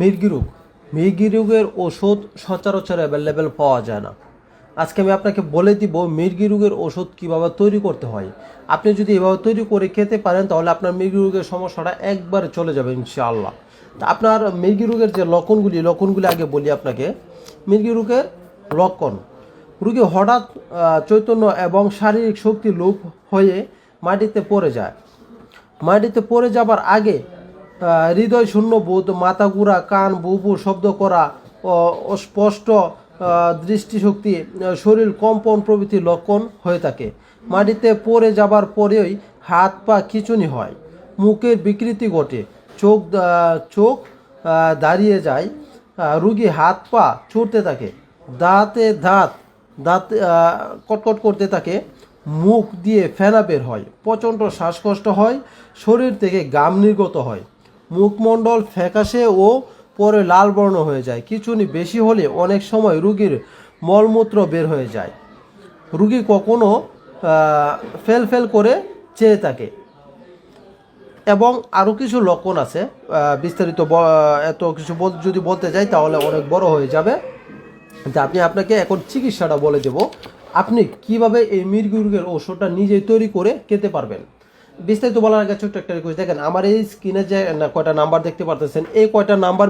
মির্গি রোগ। মির্গি রোগের ওষুধ সচরাচর অ্যাভেলেবেল পাওয়া যায় না। আজকে আমি আপনাকে বলে দিব মির্গি রোগের ওষুধ কীভাবে তৈরি করতে হয়। আপনি যদি এভাবে তৈরি করে খেতে পারেন, তাহলে আপনার মির্গি রোগের সমস্যাটা একবারে চলে যাবে ইনশাআল্লাহ। তা আপনার মির্গি রোগের যে লক্ষণগুলি লক্ষণগুলি আগে বলি আপনাকে। মির্গি রোগের লক্ষণ। রোগী হঠাৎ চৈতন্য এবং শারীরিক শক্তি লোপ হয়ে মাটিতে পড়ে যায়। মাটিতে পড়ে যাবার আগে হৃদয় শূন্য বোধ, মাথা ঘুরা, কান বুবু, শব্দ করা অস্পষ্ট দৃষ্টিশক্তি শরীর কম্পন প্রভৃতি লক্ষণ হয়ে থাকে। মাটিতে পড়ে যাবার পরেই হাত পা খিচুনি হয়। মুখের বিকৃতি ঘটে। চোখ চোখ দাঁড়িয়ে যায়। রুগী হাত পা ছুটতে থাকে। দাঁতে দাঁত দাঁত কটকট করতে থাকে। মুখ দিয়ে ফেনা বের হয়। প্রচণ্ড শ্বাসকষ্ট হয়। শরীর থেকে গাম নির্গত হয়। মুখমণ্ডল ফ্যাকাশে ও পরে লাল বর্ণ হয়ে যায়। কিছুনি বেশি হলে অনেক সময় রুগীর মলমূত্র বের হয়ে যায়। রুগী কখনো ফেল ফেল করে চেয়ে থাকে। এবং আরও কিছু লক্ষণ আছে বিস্তারিত এত কিছু যদি বলতে যাই তাহলে অনেক বড় হয়ে যাবে। তা আপনি আপনাকে এখন চিকিৎসাটা বলে দেব। আপনি কীভাবে এই মির্গি রোগের ওষুধটা নিজেই তৈরি করে খেতে পারবেন? বিস্তারিত বলার আগে ছোট্ট একটা রিকোয়েস্ট দেখেন, আমার এই স্ক্রিনে যে কয়টা নাম্বার দেখতে পারতেছেন, এই কয়টা নাম্বার